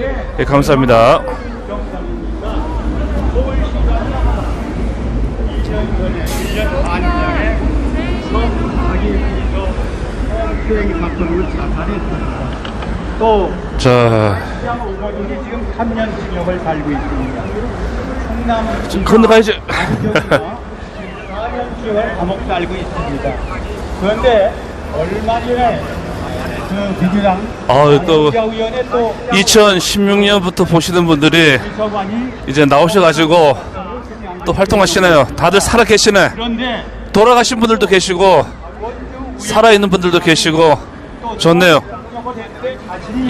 예, 감사합니다. 또 자, 지금 3년 징역을 살고 있습니다. 충남 좀 건너가야죠. 4년 감옥 살고 있습니다. 그런데 얼마 전에 그 민주당 아유, 또 의원의 또 2016년부터 보시는 분들이 이제 나오셔가지고 또 활동하시네요. 다들 살아 계시네. 그런데 돌아가신 분들도 계시고 살아있는 분들도 계시고 좋네요.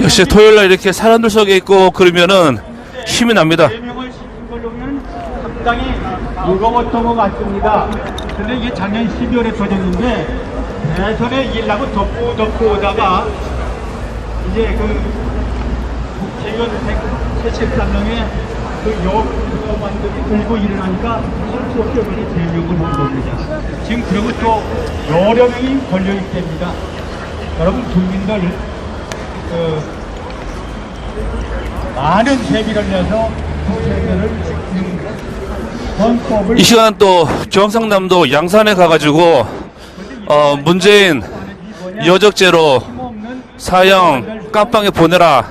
역시 토요일 날 이렇게 사람들 속에 있고 그러면은 힘이 납니다. 대명을 시킨 걸로 보면 상당히 무거웠던 것 같습니다. 근데 이게 작년 12월에 터졌는데 대선에 이기려고 덮고 덮고 오다가 이제 그 국회의원 173명의 그 여관들이 들고 일어나니까 할수 없이 이번에 제명을 한 겁니다. 지금 그러고 또 여러 명이 걸려 있답니다. 여러분 국민들 그 많은 세비를 내서 그 세비를 지키는 헌법을 이 시간 또 경상남도 양산에 가가지고 어, 문재인 여적죄로 사형 깜빵에 보내라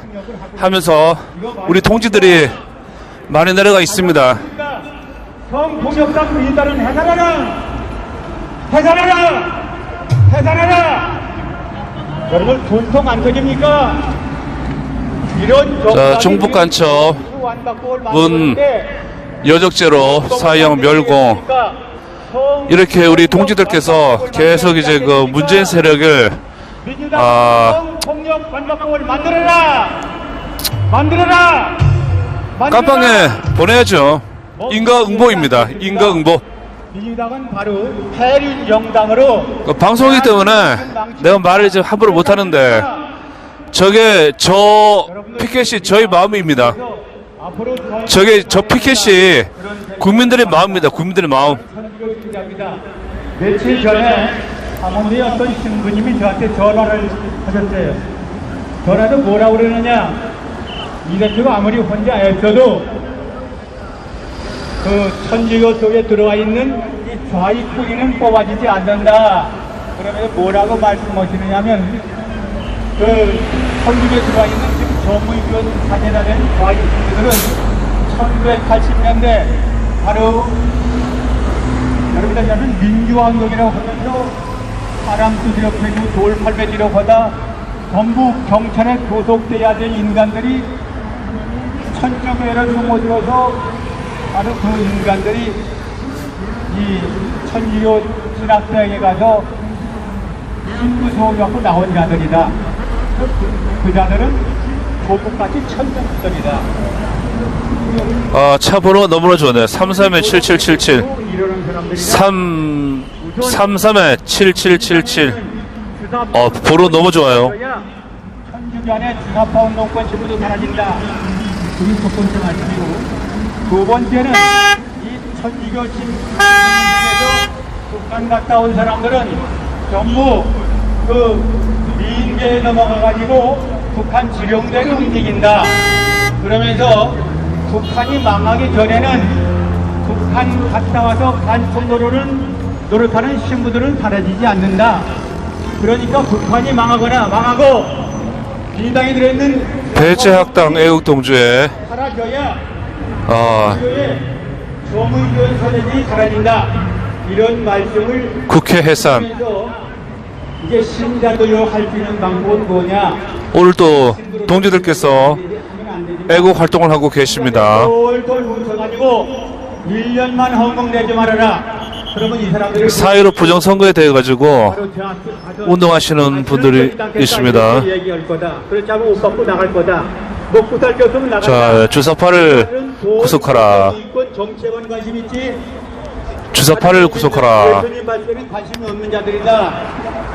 하면서 우리 동지들이 많이 내려가 있습니다. 성폭력당 민단은 해산하라! 해산하라! 해산하라! 여러분 전통 안 터집니까? 이런 자, 종북 간첩 문 여적죄로 사형 멸공 이렇게 우리 동지들께서 계속 이제 그 문재인 세력을 아, 성폭력 반박법을 만들어라! 만들어라! 깜빵에 보내야죠. 인과응보입니다. 인과응보. 민주당은 바로 패륜 영당으로 그 방송이기 때문에 내가 말을 이제 함부로 못하는데 저게 저 피켓이 저희 마음입니다. 저게 저 피켓이 국민들의 마음입니다. 국민들의 마음. 합니다. 며칠 전에 강원도의 어떤 신부님이 저한테 전화를 하셨어요. 전화도 뭐라 그러느냐? 이 대표가 아무리 혼자 애써도 그 천주교 속에 들어와 있는 이 좌익 뿌리는 뽑아지지 않는다. 그러면서 뭐라고 말씀하시느냐면 그 천주교에 들어와 있는 지금 사제가 된 좌익 뿌리들은 1980년대 바로 여러분들 아시는 민주화운동이라고 하면서 사람 두드려 패고 돌 팔매지려고 하다 전부 경찰에 교속돼야 될 인간들이 천주교회를 숨어들어서 바로 그 인간들이 이 천주교 신학대학에 가서 신부 수업하고 나온 자들이다. 그 자들은 조국같이 천정들이다. 아, 차 번호 너무나 좋네요. 33에 7777. 이러는 사람들이 3 33에 7777. 어, 번호 너무 좋아요. 안에 주사파 운동권 지부도 사라진다. 그게 첫 번째 말씀이고 두 번째는 이 천주교 신중에서 북한 갔다 온 사람들은 전부 그 미인계에 넘어가가지고 북한 지령대로 움직인다. 그러면서 북한이 망하기 전에는 북한 갔다 와서 간통 노릇은 노릇하는 신부들은 사라지지 않는다. 그러니까 북한이 망하거나 망하고 비당이 들어있는 배제학당 애국동주에 사라져야 어, 교회 조문교원 선생이 사라진다. 이런 말씀을 국회 해산. 이제 신자도요 할 수 있는 방법은 뭐냐? 오늘 또 동지들께서 애국 활동을 하고 계십니다. 돌돌 뭉쳐가지고 1년만 헌금내지 말아라. 그러면 이 사람들이 4.15 부정선거에 대해 가지고 바로 운동하시는 분들이 땅에 있습니다. 땅에 얘기할 거다. 그렇지 않으면 옷 벗고 나갈 거다. 먹고 살게 없으면 나간다. 자, 주사파를 구속하라. 이권 정치권 관심 있지. 주사파를 구속하라. 대표님 말씀에 관심이 없는 자들이다.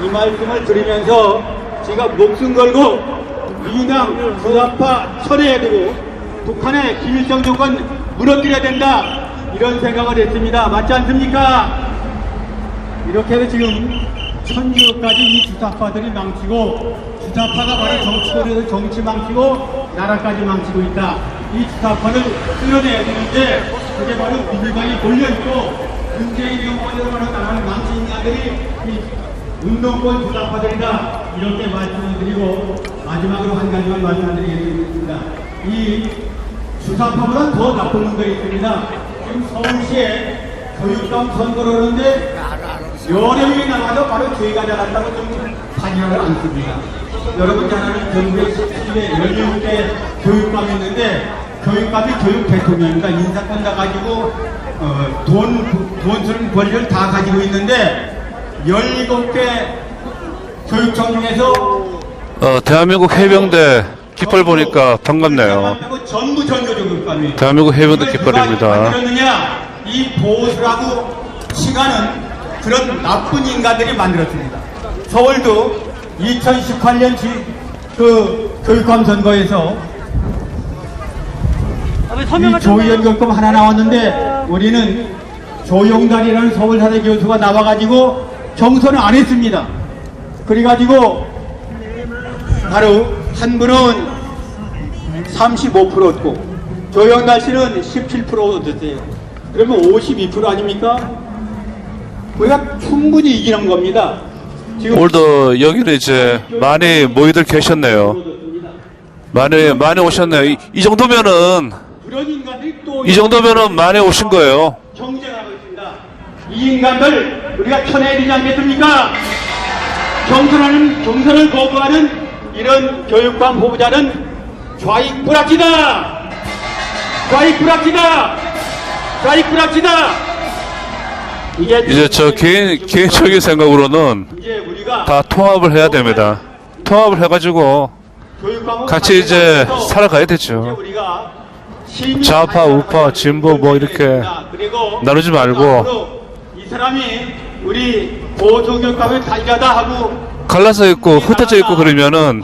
이 말씀을 드리면서 제가 목숨 걸고 민주당 주사파 철회해야 되고 북한의 김일성 정권 무너뜨려야 된다. 이런 생각을 했습니다. 맞지 않습니까? 이렇게 해서 지금 천주까지 이 주사파들이 망치고 주사파가 바로 정치권에서 정치 망치고 나라까지 망치고 있다. 이 주사파를 끌어내야 되는데 그게 바로 민주당이 몰려있고 문재인 정권으로 나라를 망친 인간들이 이 운동권 주사파들이다. 이렇게 말씀을 드리고 마지막으로 한 가지만 말씀드리겠습니다. 이 주사파보다 더 나쁜 놈들이 있습니다. 지금 서울시에 교육감 선거를 하는데 여러 명이 나와서 바로 저희가 잘한다고 좀 반영을 안 씁니다. 여러분 잘 아는 전국에 17개, 16개 교육감이 있는데 교육감이 교육 대통령입니다. 인사권 다 가지고 어, 돈, 돈 쓰는 권리를 다 가지고 있는데 17개 교육청 중에서 어, 대한민국 해병대 깃발 보니까 반갑네요. 그리고 전부 전교 교육감이 대한민국 해병대 깃발입니다. 이 보수라고 시간은 그런 나쁜 인간들이 만들었습니다. 서울도 2018년 지, 그 교육감 선거에서 이 조연경금 하나 나왔는데 우리는 조용달이라는 서울사대 교수가 나와가지고 경선을 안 했습니다. 그래가지고 바로 한 분은 35% 얻고 조영달 씨는 17% 얻었어요. 그러면 52% 아닙니까? 우리가 충분히 이기는 겁니다. 지금 오늘도 여기는 이제 많이 모이들 계셨네요. 많이 많이 오셨네요. 이, 이 정도면은 이 정도면은 많이 오신 거예요. 경쟁하고 있습니다. 이 인간들 우리가 쳐내야 되지 않겠습니까? 경선하는 경선을 거부하는 이런 교육감 후보자는 좌익 불합치다. 좌익 불합치다. 좌익 불합치다. 이제 저 개인 개인적인 생각으로는 다 통합을 해야 됩니다. 통합을 해가지고 같이 이제 살아가야 되죠. 좌파, 우파, 진보 뭐 이렇게 나누지 말고 이 사람이 우리 보조교육감을 달려다 하고 갈라서 있고 흩어져 있고 그러면은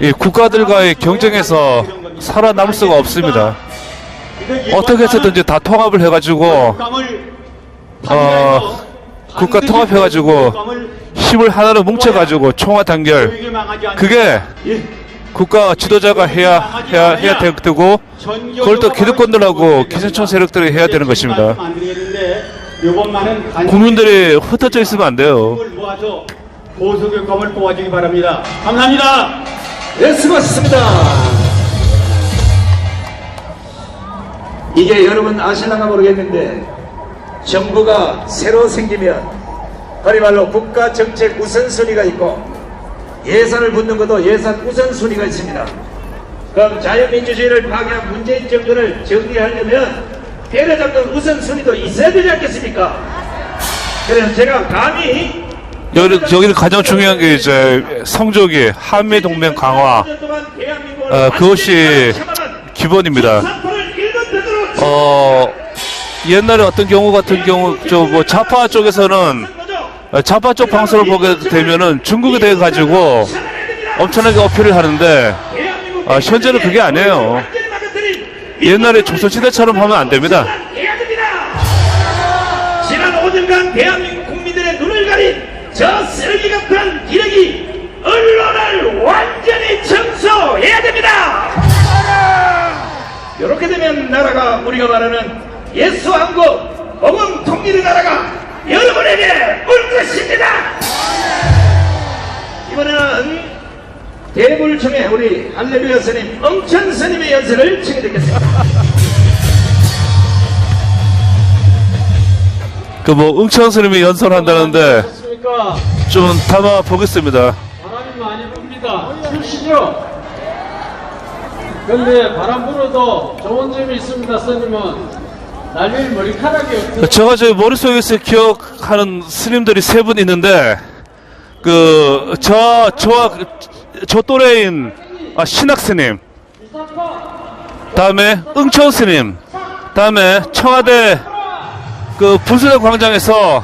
이 국가들과의 경쟁에서 살아남을 수가 없습니다. 어떻게 해서든지 다 통합을 해가지고 어, 국가 통합해가지고 힘을 하나로 뭉쳐가지고 총화 단결 그게 국가 지도자가 해야 해야 해야 되고 그걸 또 기득권들하고 기생충 세력들이 해야 되는 것입니다. 국민들이 흩어져 있으면 안 돼요. 모아서 보수교육감을 뽑아주기 바랍니다. 감사합니다. 네, 수고하셨습니다. 이게 여러분 아실랑가 모르겠는데 정부가 새로 생기면 다리 말로 국가 정책 우선순위가 있고 예산을 붙는 것도 예산 우선순위가 있습니다. 그럼 자유민주주의를 파괴한 문재인 정권을 정리하려면 때려잡는 우선순위도 있어야 되지 않겠습니까? 그래서 제가 감히 여기 여기는 가장 중요한 게 이제 성조기 한미 동맹 강화 어, 그것이 기본입니다. 어 옛날에 어떤 경우 같은 경우 저뭐 좌파 쪽에서는 어, 좌파 쪽 방송을 보게 되면은 중국에 대해 가지고 엄청나게 어필을 하는데 아, 현재는 그게 아니에요. 옛날에 조선시대처럼 하면 안 됩니다. 지난 5년간 대한민국 저 쓰레기 같은 기레기 언론을 완전히 청소해야 됩니다. 이렇게 되면 나라가 우리가 말하는 예수 한국 복음 통일의 나라가 여러분에게 올 것입니다. 이번에는 대물청의 우리 할렐루야 스님 엄천 스님의 연설을 청해 듣겠습니다. 그뭐 응천 스님이 연설한다는데 그러니까 좀 담아 보겠습니다. 바람이 많이 붑니다. 추시죠? 근데 바람 불어도 좋은 점이 있습니다, 스님은. 날릴 머리카락이 없죠. 제가 저 머릿속에서 기억하는 스님들이 세 분 있는데 그 저 저와 그- 저 또래인 아, 신학 스님 다음에 응천 스님 다음에 청와대 그 분수대 광장에서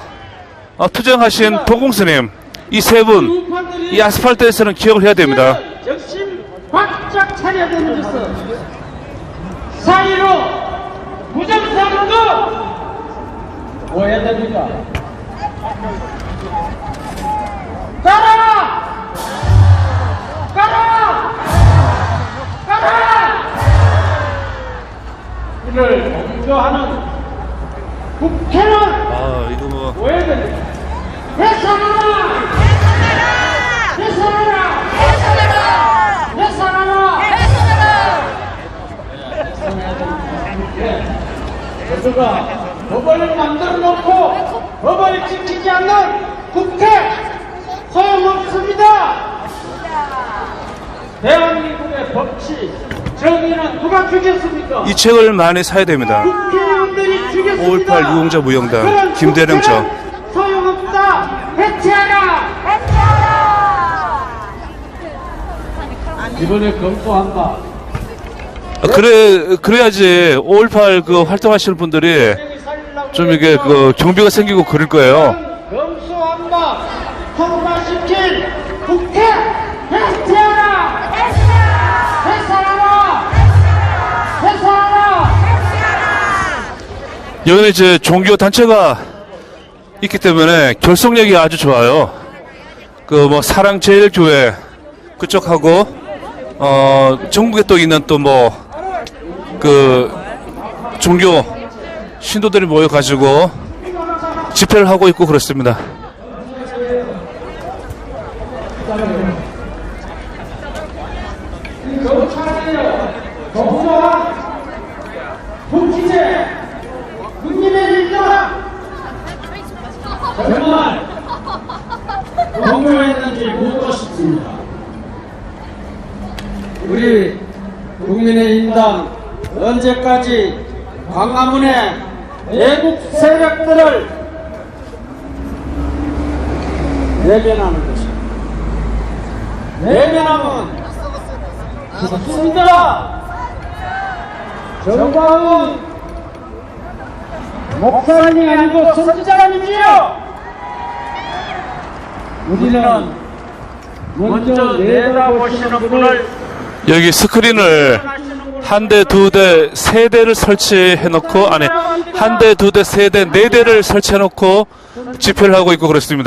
어, 투쟁하신 도공 스님 이 세 분 이 아스팔트에서는 기억을 해야 됩니다. 정신 바짝 차려야 되는 것은 사이로 부정사고도 뭐 해야 됩니까? 모두가 법을 만들어 놓고 법을 지키지 않는 국회 소용없습니다. 대한민국의 법치 정의는 누가 죽였습니까? 이 책을 많이 사야 됩니다. 국회의원들이 죽였습니다. 5.18 유공자 무용당 그런 김대령 저. 소용없다. 해체하라. 이번에 검토한다. 아, 그래 그래야지 5.18 그 활동하시는 분들이 좀 이게 그 경비가 생기고 그럴 거예요. 검수한다. 통과시킬 국회 해체하라. 해산하라. 해산하라. 여기는 이제 종교 단체가 있기 때문에 결속력이 아주 좋아요. 그 뭐 사랑제일교회 그쪽하고 어 전국에 또 있는 또뭐 그 종교 신도들이 모여 가지고 집회를 하고 있고 그렇습니다. 국기제 국민의. 우리 국민의힘당 언제까지 광화문에 외국 세력들을 내면하는 것입니다. 내면하면 죽습니다. 정광훈 목사님이 아니고 선지자님이요. 우리는 먼저 내다보시는 분을 여기 스크린을 한 대, 두 대, 세 대를 설치해 놓고 아니 한 대, 두 대, 세 대, 네 대를 설치해 놓고 집회를 하고 있고 자는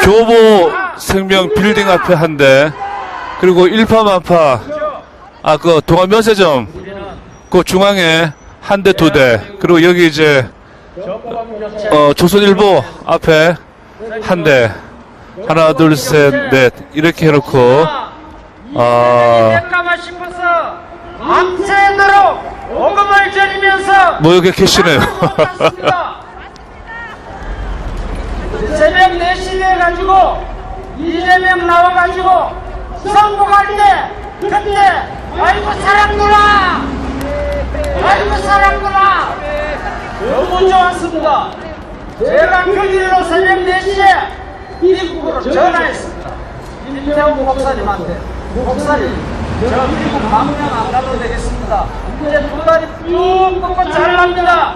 교보 생명 빌딩 앞에 한 대, 그리고 일파만파, 아, 그 동아면세점, 그 중앙에 한 대, 두 대, 그리고 여기 이제, 어, 조선일보 앞에 한 대, 하나, 둘, 셋, 넷, 이렇게 해놓고, 아, 뭐 여기 계시네요. 새벽 4시에 해가지고 이재명 나와가지고 선거할 때 그때 아이고 사랑구나 아이고 사랑구나 너무 좋았습니다. 제가 그 일로 새벽 4시에 미국으로 전화했습니다. 임태훈 목사님한테 목사님 저 미국 방면 안 가도 되겠습니다. 두 다리 쭉 뻗고 잘납니다.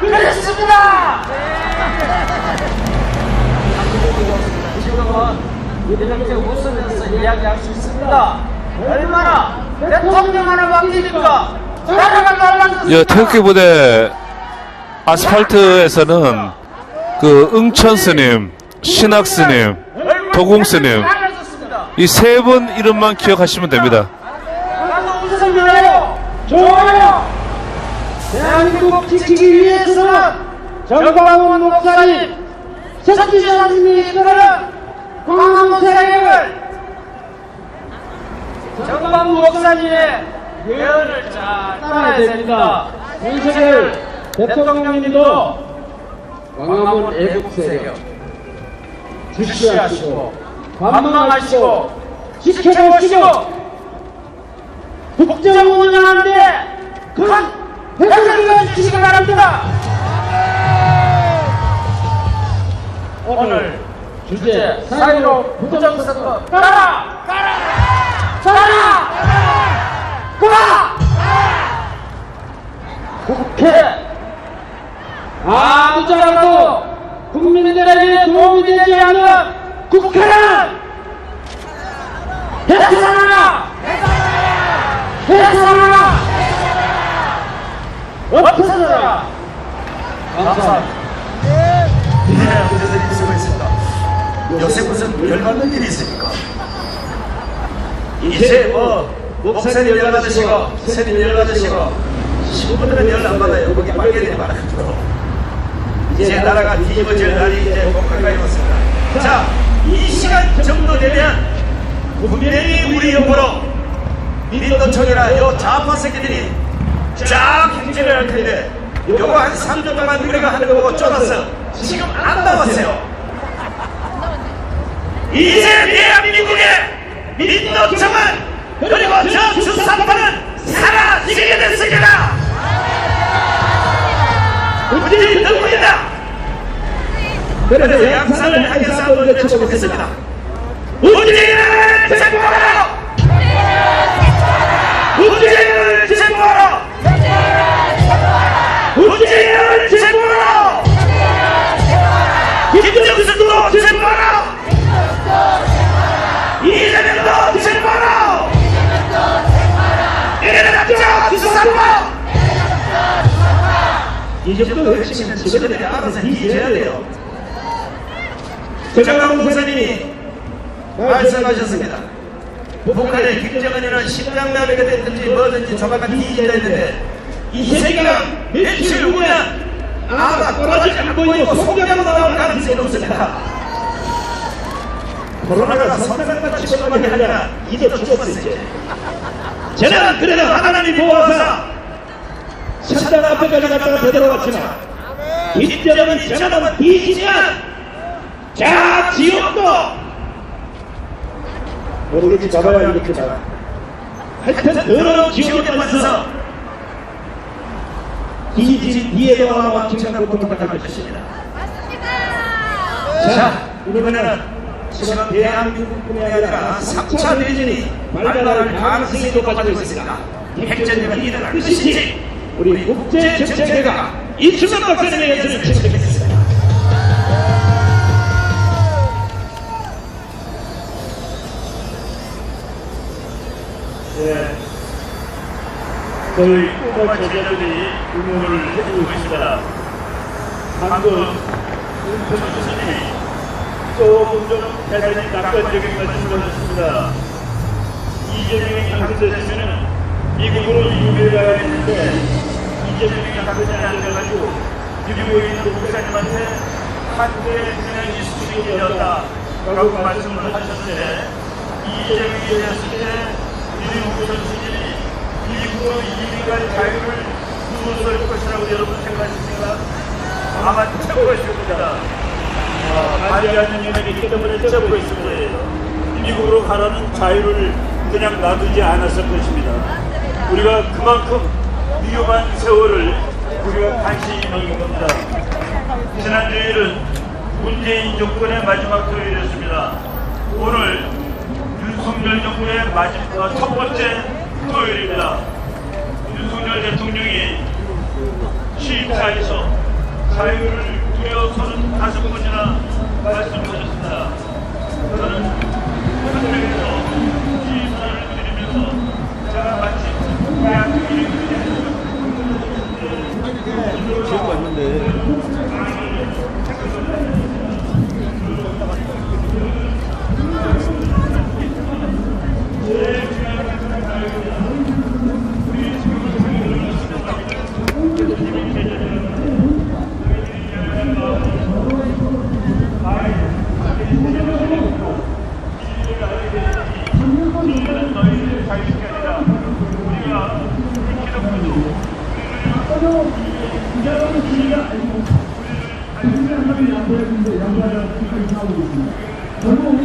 그랬습니다. 지금은 이렇게 웃으면서 이야기할 수 있습니다. 얼마나 대통령 하나 바뀌니까 여 태극기 부대 아스팔트에서는 그 응천 스님, 신학 스님, 도공 스님. 이 세 분 이름만 기억하시면 됩니다. 대한민국 지키기 위해서는 정광훈 목사님, 석기사님이 이끄는 광화문 세력을 정광훈 목사님의 잘 따라야 됩니다. 윤석열 대통령님도 광화문 애국 세력 주시하시고 관망하시고 지켜보시고 국정 운영하는데 큰 회전을 주시기 바랍니다. 오늘 주제 사이로 부정선거 가라! 가라! 가라! 가라! 국회 아무자라도 국민들에게 도움이 되지 않는 국회는 해산하라! 해산하라! 없어져라! 감사합니다. 요새 무슨 열받는 일이 있습니까? 이제 뭐 목사님 연락하시고 스님 연락하시고 신부들은 연락 안 받아요. 거기 빨개들이 많아가지고 이제 나라가 뒤집어질 날이 이제 못 가까이 왔습니다. 자, 이 시간 정도 되면 분명히 우리 옆으로 민노총이나 요 좌파 새끼들이 쫙 행진을 할 텐데 요거 한 3주 동안 우리가 하는 거 보고 쫄아서 지금 안 나왔어요. 이제 대한민국의 민노총은 그리고 저 주사파는 사라지게 됐습니다. 우리 누구이다. 그래서 양산을 하겠어 한번 외쳐보겠습니다. 우리를 제거하라! 우리를 이 정도 외치면 지금들이 알아서 뒤져야 돼요. 정강 목사님이 말씀하셨습니다. 북한의 김정은이는 심장마비가 됐든지 뭐든지 조만간 뒤진다 했는데 이 새끼가 며칠 후면 아마 꼬라지 안 보이고 속병으로 나올 가능성이 높습니다. 코로나가 선명한 치료만이 아니라 이도 죽었어 이제. 저는 그래도 하나님이 보아서 천당 앞에까지 갔다가 되돌아왔지만 뒷전은 저놈은 뒤지면 자 지옥도! 모르겠지 잡아야 이렇게 잡아 하여튼 더러운 지옥에 빠져서 뒤진 뒤에도 아마 엄청난 고통을 당할 것입니다. 자 이번에는 지금 대한민국뿐이 아니라 3차 대전이 발발할 가능성이 높아지고 있습니다. 핵전쟁은 일어날 것인지 우리 국제 정책회가 이춘만 박사님의 연설을 지켜드리겠습니다 네. 저희 꼬마 제자들이 응원을 해주고 있습니다. 방금 교수님이 조금 좀 대단히 낙관적인 말씀을 하셨습니다. 이재명이 당선되시면 미국으로 미국에 가야 되는데 이재명이 당선이 안 돼가지고 미국에 있는 목사님한테 한국에 그냥 이수식이 되었다 라고 말씀을 하셨는데 이재명이 되었을 때 미국 선수들이 미국으로 이민갈 자유를 누설할 것이라고 여러분 생각하십니까? 아마 겁니다. 아, 반대하는 인원이 있기 때문에 체포했을 거예요. 미국으로 가라는 자유를 그냥 놔두지 않았을 것입니다. 우리가 그만큼 위험한 세월을 우리가 간신히 넘긴 겁니다. 지난 주일은 문재인 정권의 마지막 토요일이었습니다. 오늘 윤석열 정부의 마지막 첫 번째 토요일입니다. 윤석열 대통령이 취임사에서 자유를 두려워서는 다섯 번이나 말씀하셨습니다. 저는 한국에서 취임사를 드리면서 제가 마치 대학교 이름을 결국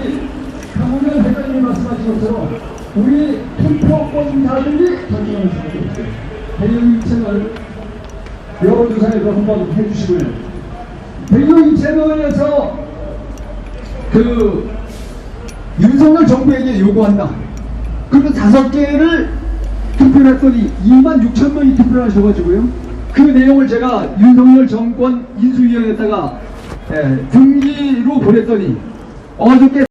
강원현 회장님이 말씀하신 것처럼 우리 투표권자들이 결정을 주고 대의원 채널 여론조사에서 한번 해주시고요. 대의원 채널에서 그 윤석열 정부에게 요구한다. 그리고 다섯 개를 투표를 했더니 2만 6천 명이 투표를 하셔가지고요. 그 내용을 제가 윤석열 정권 인수위원회에다가 예, 등기로 보냈더니 어저께